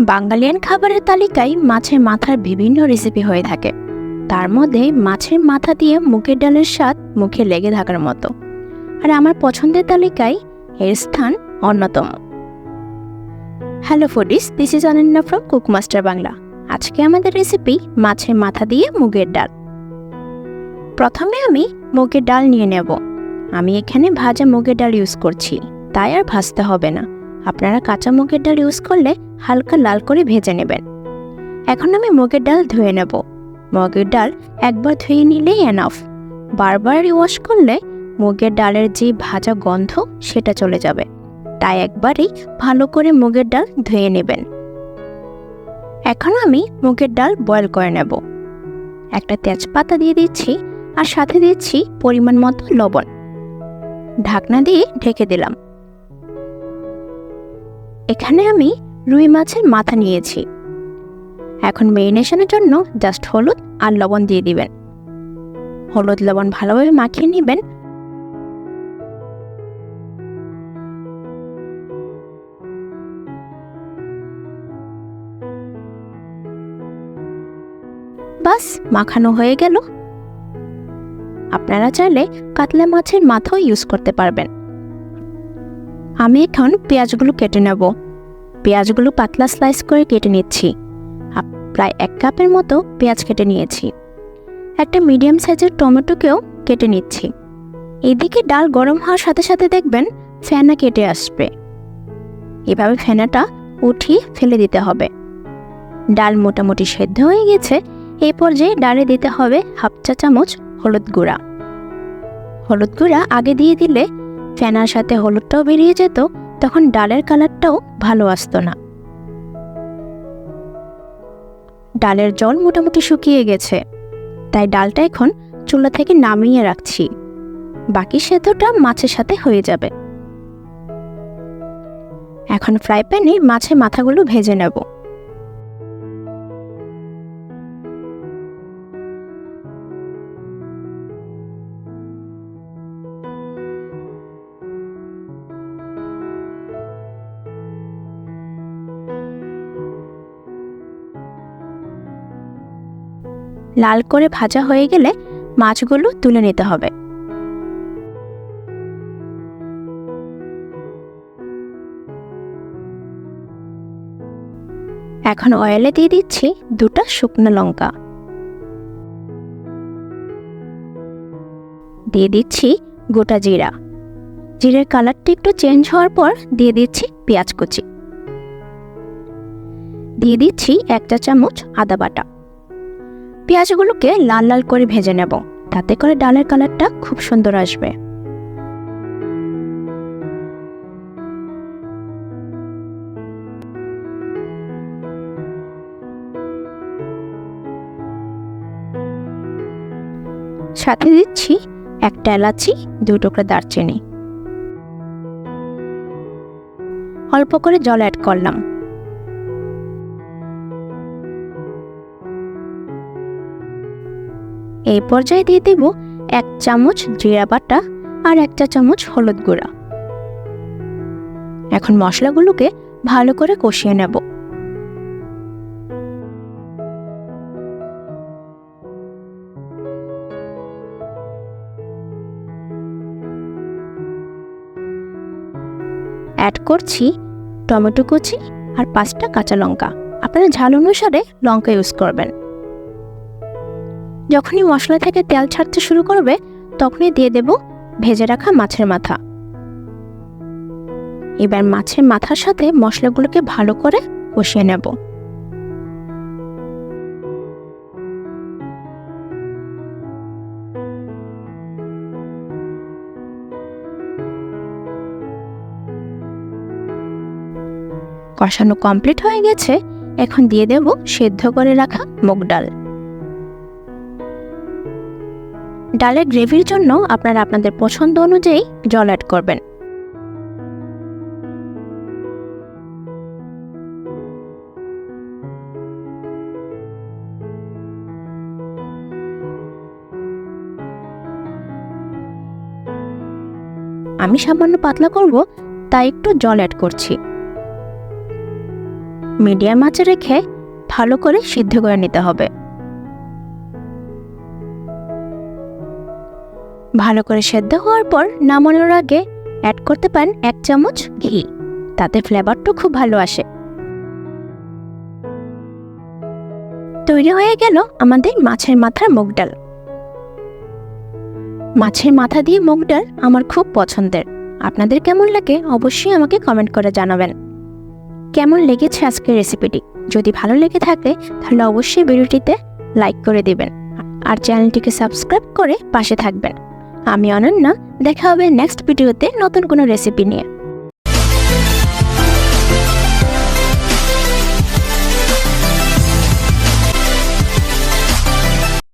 বাঙালিয়ান খাবারের তালিকায় মাছের মাথার বিভিন্ন রেসিপি হয়ে থাকে। তার মধ্যে মাছের মাথা দিয়ে মুগের ডালের স্বাদ মুখে লেগে থাকার মতো। আর আমার পছন্দের তালিকায় এর স্থান অন্যতম। Hello foodies this is Ananya from Cookmaster Bangla আজকে আমাদের রেসিপি মাছের মাথা দিয়ে মুগের ডাল। প্রথমে আমি মুগের ডাল নিয়ে নেব। আমি এখানে ভাজা মুগের ডাল ইউজ করছি, তাই আর ভাজতে হবে না। আপনারা কাঁচা মুগের ডাল ইউজ করলে হালকা লাল করে ভেজে নেবেন। এখন আমি মুগের ডাল ধুয়ে নেব। মুগের ডাল একবার ধুয়ে নিলেই এনাফ বারবার ওয়াশ করলে মুগের ডালের যে ভাজা গন্ধ সেটা চলে যাবে। তাই একবারই ভালো করে মুগের ডাল ধুয়ে নেবেন। এখন আমি মুগের ডাল বয়েল করে নেব। একটা তেজপাতা দিয়ে দিচ্ছি আর সাথে দিচ্ছি পরিমাণ মতো লবণ। ঢাকনা দিয়ে ঢেকে দিলাম। এখানে আমি রুই মাছের মাথা নিয়েছি। এখন মেরিনেশনের জন্য জাস্ট হলুদ আর লবণ দিয়ে দিবেন। হলুদ, লবণ ভালোভাবে মাখিয়ে নেবেন। বাস, মাখানো হয়ে গেল। আপনারা চাইলে কাতলা মাছের মাথাও ইউজ করতে পারবেন। আমি এখন পেঁয়াজগুলো কেটে নেব। পেঁয়াজগুলো পাতলা স্লাইস করে কেটে নিচ্ছি। প্রায় এক কাপের মতো পেঁয়াজ কেটে নিয়েছি। একটা মিডিয়াম সাইজের টমেটোকেও কেটে নিচ্ছি। এদিকে ডাল গরম হওয়ার সাথে সাথে দেখবেন ফেনা কেটে আসবে। এভাবে ফেনাটা উঠিয়ে ফেলে দিতে হবে। ডাল মোটামুটি সেদ্ধ হয়ে গেছে। এই পর্যায়ে ডালে দিতে হবে হাফ চা চামচ হলুদ গুঁড়া। হলুদ গুঁড়া আগে দিয়ে দিলে ফেনার সাথে হলুদটাও বেরিয়ে যেত, তখন ডালের কালারটাও ভালো আসতো না। ডালের জল মোটামুটি শুকিয়ে গেছে, তাই ডালটা এখন চুলা থেকে নামিয়ে রাখছি। বাকি সেদ্ধটা মাছের সাথে হয়ে যাবে। এখন ফ্রাই প্যানে মাছের মাথাগুলো ভেজে নেব। লাল করে ভাজা হয়ে গেলে মাছগুলো তুলে নিতে হবে। এখন অয়েলে দিয়ে দিচ্ছি দুটো শুকনো লঙ্কা। দিয়ে দিচ্ছি গোটা জিরা। জিরের কালারটা একটু চেঞ্জ হওয়ার পর দিয়ে দিচ্ছি পেঁয়াজ কুচি। দিয়ে দিচ্ছি এক চা চামচ আদা বাটা। পেঁয়াজগুলোকে লাল লাল করে ভেজে নেব। তাতে করে ডালের কালারটা খুব সুন্দর আসবে। সাথে দিচ্ছি একটা এলাচি, দু টুকরা দারচিনি। অল্প করে জল অ্যাড করলাম। এই পর্যায়ে দিয়ে দেব এক চামচ জিরা বাটা আর একটা চামচ হলুদ গুঁড়া। এখন মশলাগুলোকে ভালো করে কষিয়ে নেব। অ্যাড করছি টমেটো কুচি আর পাঁচটা কাঁচা লঙ্কা। আপনারা ঝাল অনুসারে লঙ্কা ইউজ করবেন। যখনই মশলা থেকে তেল ছাড়তে শুরু করবে, তখনই দিয়ে দেব ভেজে রাখা মাছের মাথা। এবার মাছের মাথার সাথে মশলাগুলোকে ভালো করে কষিয়ে নেব। কষানো কমপ্লিট হয়ে গেছে, এখন দিয়ে দেব সেদ্ধ করে রাখা মুগ ডাল। ডালের গ্রেভির জন্য আপনারা আপনাদের পছন্দ অনুযায়ী জল অ্যাড করবেন। আমি সামান্য পাতলা করব, তাই একটু জল অ্যাড করছি। মিডিয়াম আঁচে রেখে ভালো করে সিদ্ধ করে নিতে হবে। ভালো করে সেদ্ধ হওয়ার পর নামানোর আগে অ্যাড করতে পারেন এক চামচ ঘি। তাতে ফ্লেভারটা খুব ভালো আসে। তৈরি হয়ে গেল আমাদের মাছের মাথার মুগ ডাল। মাছের মাথা দিয়ে মুগ ডাল আমার খুব পছন্দের। আপনাদের কেমন লাগে অবশ্যই আমাকে কমেন্ট করে জানাবেন। কেমন লেগেছে আজকের রেসিপিটি যদি ভালো লেগে থাকে, তাহলে অবশ্যই ভিডিওটিতে লাইক করে দেবেন। আর চ্যানেলটিকে সাবস্ক্রাইব করে পাশে থাকবেন। আমি অনন্যা দেখা হবে নেক্সট ভিডিওতে নতুন কোনো রেসিপি নিয়ে।